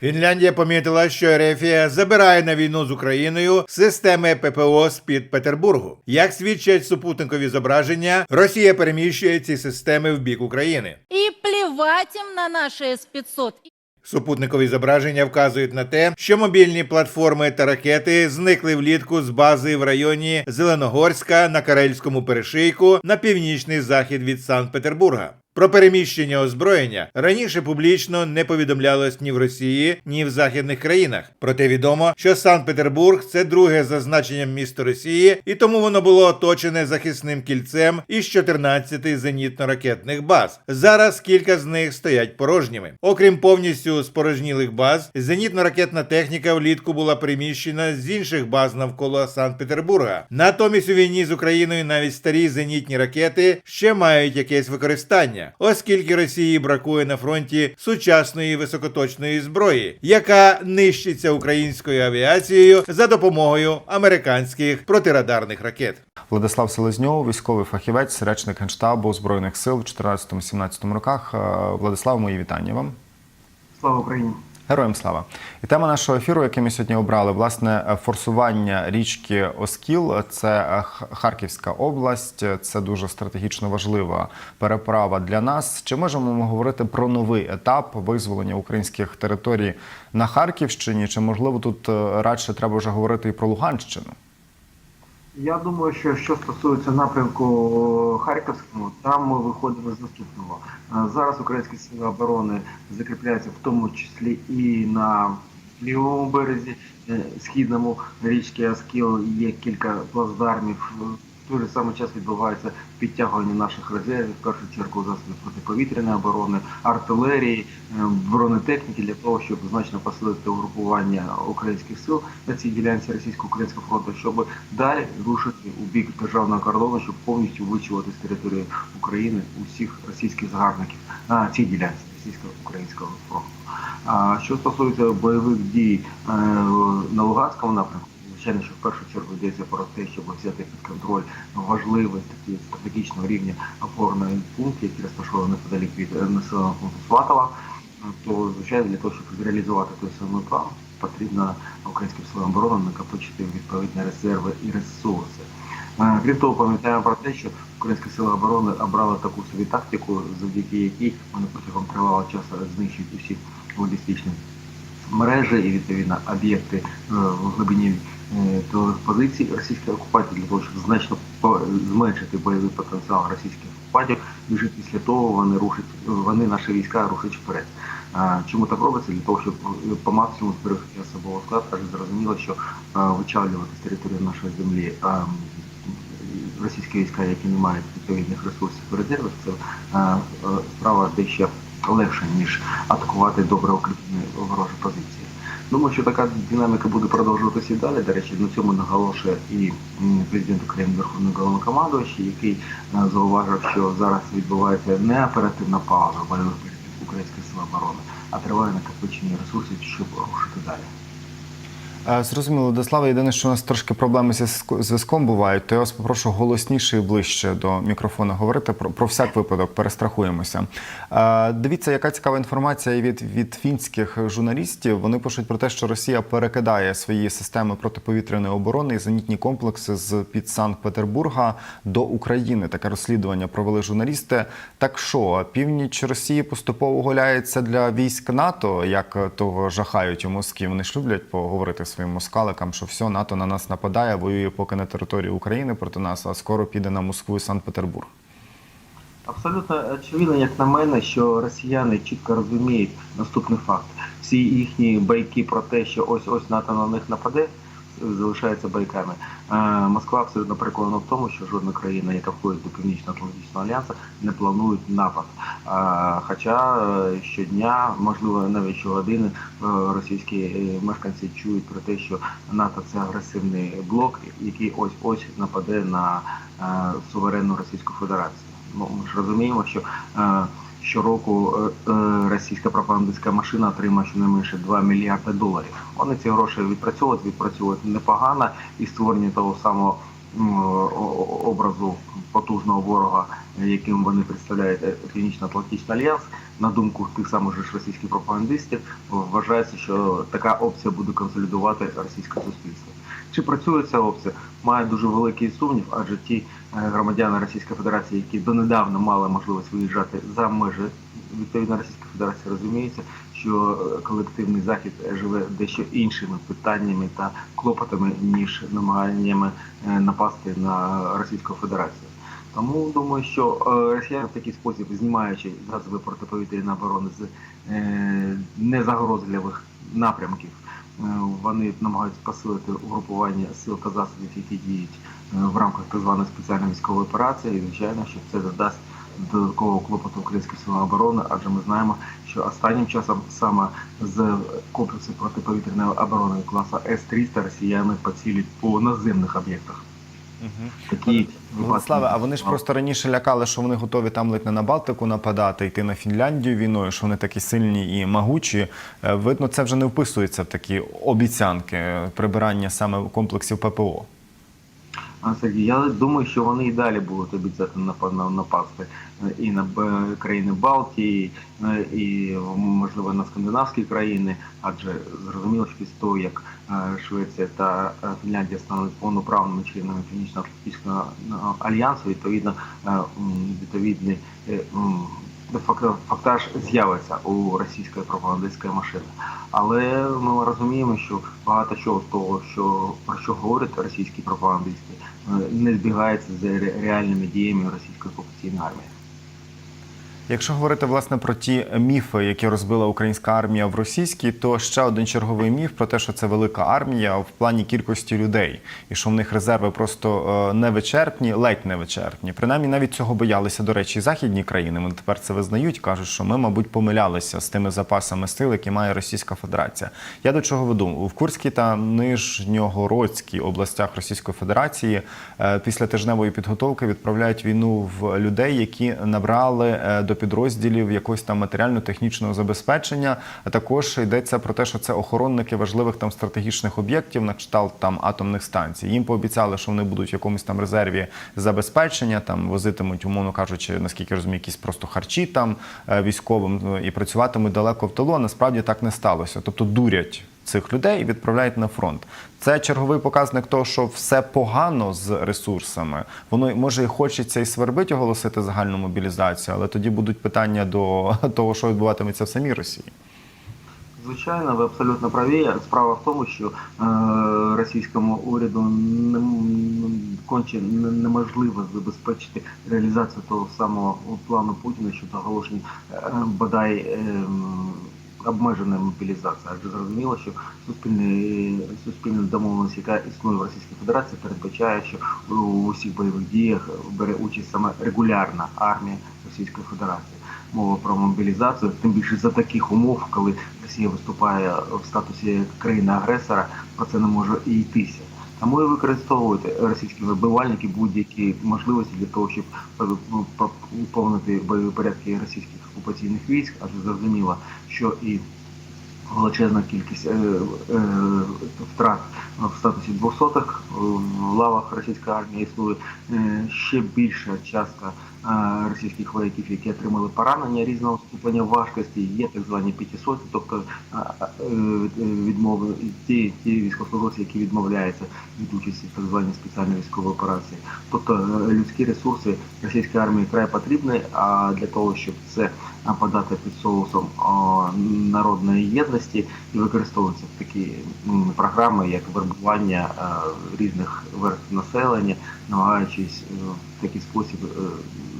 Фінляндія помітила, що Ерефія забирає на війну з Україною системи ППО з під Петербургу. Як свідчать супутникові зображення, Росія переміщує ці системи в бік України. И плевать им на наши С-500. Супутникові зображення вказують на те, що мобільні платформи та ракети зникли влітку з бази в районі Зеленогорська на Карельському перешийку на північний захід від Санкт-Петербурга. Про переміщення озброєння раніше публічно не повідомлялось ні в Росії, ні в західних країнах. Проте відомо, що Санкт-Петербург це друге за значенням місто Росії, і тому воно було оточене захисним кільцем із 14 зенітно-ракетних баз. Зараз кілька з них стоять порожніми. Окрім повністю спорожнілих баз, зенітно-ракетна техніка влітку була переміщена з інших баз навколо Санкт-Петербурга. Натомість у війні з Україною навіть старі зенітні ракети ще мають якесь використання, оскільки Росії бракує на фронті сучасної високоточної зброї, яка нищиться українською авіацією за допомогою американських протирадарних ракет. Владислав Селезньов, військовий фахівець, речник генштабу збройних сил в 2014-2017 роках. Е, Владислав, мої вітання вам. Слава Україні! Героям слава! І тема нашого ефіру, який ми сьогодні обрали, власне, форсування річки Оскіл. Це е, Харківська область. Це дуже стратегічно важлива переправа для нас. Чи можемо ми говорити про новий етап визволення українських територій на Харківщині? Чи можливо тут е, радше треба вже говорити і про Луганщину? Я думаю, що що стосується напрямку Харківському, там ми виходимо з наступного. Е, Зараз українські сили оборони закріпляються в тому числі і на лівому березі, е, східному річки Аскіл є кілька плацдармів. Той же час відбувається підтягування наших резервів, в першу чергу засобів протиповітряної оборони, артилерії, е, бронетехніки для того, щоб значно посилити угрупування українських сил на цій ділянці російсько-українського фронту, щоб далі рушити у бік державного кордону, щоб повністю вичувати з території України усіх російських загарбників на цій ділянці російсько-українського фронту. А що стосується бойових дій е, на Луганському напрямку, звичайно, що в першу чергу йдеться про те, щоб взяти під контроль важливий такий стратегічного рівня опорний пункт, який розташований неподалік від е, населеного пункту Сватова. То звичайно для того, щоб зреалізувати той самий план, потрібно українським силам оборони накопичити відповідні резерви і ресурси. Е, Крім того, пам'ятаємо про те, що Українські сили оборони обрали таку собі тактику, завдяки якій вони протягом тривалого часу знищують усі логістичні мережі і відповідно об'єкти е, в глибині е, тилових позицій російської окупації для того, щоб значно зменшити бойовий потенціал російських окупантів. Вже після того вони рушать, вони наші війська рушать вперед. Чому так робиться? Для того, щоб е, по максимуму зберегти особовий склад, адже зрозуміло, що е, вичавлювати з території нашої землі е, російські війська, які не мають відповідних ресурсів і резервів, це е, е, справа дещо легша, ніж атакувати добре укріплені ворожі позиції. Думаю, що така динаміка буде продовжуватися і далі. До речі, на цьому наголошує і президент України Верховний Головнокомандувач, який е, зауважив, що зараз відбувається не оперативна пауза бойових дій українських сил оборони, а триває накопичення ресурсів, щоб рушити далі. Е, Зрозуміло, Владислава. Єдине, що у нас трошки проблеми зі зв'язком бувають, то я вас попрошу голосніше і ближче до мікрофону говорити. Про, про всяк випадок перестрахуємося. Е, Дивіться, яка цікава інформація від, від фінських журналістів. Вони пишуть про те, що Росія перекидає свої системи протиповітряної оборони і зенітні комплекси з під Санкт-Петербурга до України. Таке розслідування провели журналісти. Так що північ Росії поступово гуляється для військ НАТО, як того жахають у Москві. Вони ж люблять поговорити своїм москаликам, що все, НАТО на нас нападає, воює поки на території України проти нас, а скоро піде на Москву і Санкт-Петербург. Абсолютно очевидно, як на мене, що росіяни чітко розуміють наступний факт. Всі їхні байки про те, що ось ось НАТО на них нападе, залишаються байками. Е, Москва абсолютно переконана в тому, що жодна країна, яка входить до Північно-Атлантичного альянсу, не планує напад. Е, Хоча е, щодня, можливо, навіть щогодини, російські мешканці чують про те, що НАТО це агресивний блок, який ось ось нападе на суверенну Російську Федерацію. Ну, ми ж розуміємо, що щороку е, е, російська пропагандистська машина отримує щонайменше 2 мільярди доларів. Вони ці гроші відпрацьовують, відпрацьовують непогано і створення того самого образу потужного ворога, яким вони представляють е, Північно-Атлантичний альянс. На думку тих самих ж російських пропагандистів, вважається, що така опція буде консолідувати російське суспільство. Чи працює ця опція? Має дуже великий сумнів, адже ті громадяни Російської Федерації, які донедавна мали можливість виїжджати за межі відповідно Російської Федерації, розуміється, що е, колективний захід живе дещо іншими питаннями та клопотами, ніж намаганнями е, напасти на Російську Федерацію. Тому думаю, що е, росіяни в такий спосіб, знімаючи засоби протиповітряної оборони з е, незагрозливих напрямків, е, вони намагаються посилити угрупування сил та засобів, які діють е, в рамках так званої спеціальної військової операції. І звичайно, що це додасть додаткового клопоту українським силам оборони, адже ми знаємо, що останнім часом саме з комплексу протиповітряної оборони класу С-300 росіяни поцілюють по наземних об'єктах. Такі Владиславе, а вони ж просто раніше лякали, що вони готові там ледь не на Балтику нападати, йти на Фінляндію війною, що вони такі сильні і могучі. Е, Видно, це вже не вписується в такі обіцянки е, прибирання саме комплексів ППО. Сергій, я думаю, що вони і далі будуть обіцяти напа- напасти е, і на країни Балтії, е, і можливо на скандинавські країни, адже зрозуміло, що після того, як е, Швеція та е, Фінляндія стануть повноправними членами Північно-Атлантичного е, альянсу, відповідно е, фактаж з'явиться у російської пропагандистської машини. Але ми розуміємо, що багато чого з того, що про що говорять російські пропагандисти, е, не збігається з реальними діями російської окупаційної армії. Якщо говорити власне про ті міфи, які розбила українська армія в російській, то ще один черговий міф про те, що це велика армія в плані кількості людей, і що в них резерви просто е, невичерпні, ледь невичерпні. Принаймні навіть цього боялися, до речі, західні країни. Вони тепер це визнають, кажуть, що ми, мабуть, помилялися з тими запасами сил, які має Російська Федерація. Я до чого веду в Курській та Нижньогородській областях Російської Федерації е, після тижневої підготовки відправляють війну в людей, які набрали е, до підрозділів якогось там матеріально-технічного забезпечення. А також йдеться про те, що це охоронники важливих там стратегічних об'єктів, на кшталт там атомних станцій. Їм пообіцяли, що вони будуть в якомусь там резерві забезпечення, там возитимуть, умовно кажучи, наскільки розумію, якісь просто харчі там е, військовим ну, і працюватимуть далеко в тилу. А насправді так не сталося. Тобто дурять цих людей і відправляють на фронт. Це черговий показник того, що все погано з ресурсами. Воно може і хочеться і свербить оголосити загальну мобілізацію, але тоді будуть питання до того, що відбуватиметься в самій Росії. Звичайно, ви абсолютно праві. Справа в тому, що е, російському уряду не, конче не- неможливо забезпечити реалізацію того самого плану Путіна щодо оголошення е, бодай е, обмеженої мобілізації. Адже зрозуміло, що суспільна домовленість, яка існує в Російській Федерації, передбачає, що у усіх бойових діях бере участь саме регулярна армія Російської Федерації. Мова про мобілізацію, тим більше за таких умов, коли Росія виступає в статусі країни-агресора, про це не може і йтися. Тому і використовують російські вибивальники будь-які можливості для того, щоб повнити бойові порядки російських окупаційних військ, адже зрозуміло, що і величезна кількість е, е, втрат в статусі двохсотих в лавах російської армії існує е, ще більша частка е, російських вояків, які отримали поранення різного ступеня важкості, є так звані п'ятисоті, тобто е, відмови ті, ті військовослужбовці, які відмовляються від участі в так званій спеціальній військовій операції. Тобто людські ресурси російської армії край потрібні, а для того, щоб це подати під соусом народної єдності і використовуються такі програми, як вербування різних верств населення, намагаючись е, в такий спосіб е,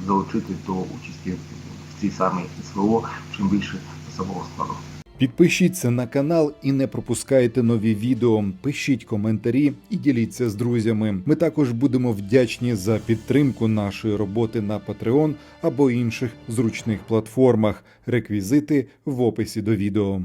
залучити до участі в цій самій СВО чим більше особового складу. Підпишіться на канал і не пропускайте нові відео. Пишіть коментарі і діліться з друзями. Ми також будемо вдячні за підтримку нашої роботи на Patreon або інших зручних платформах. Реквізити в описі до відео.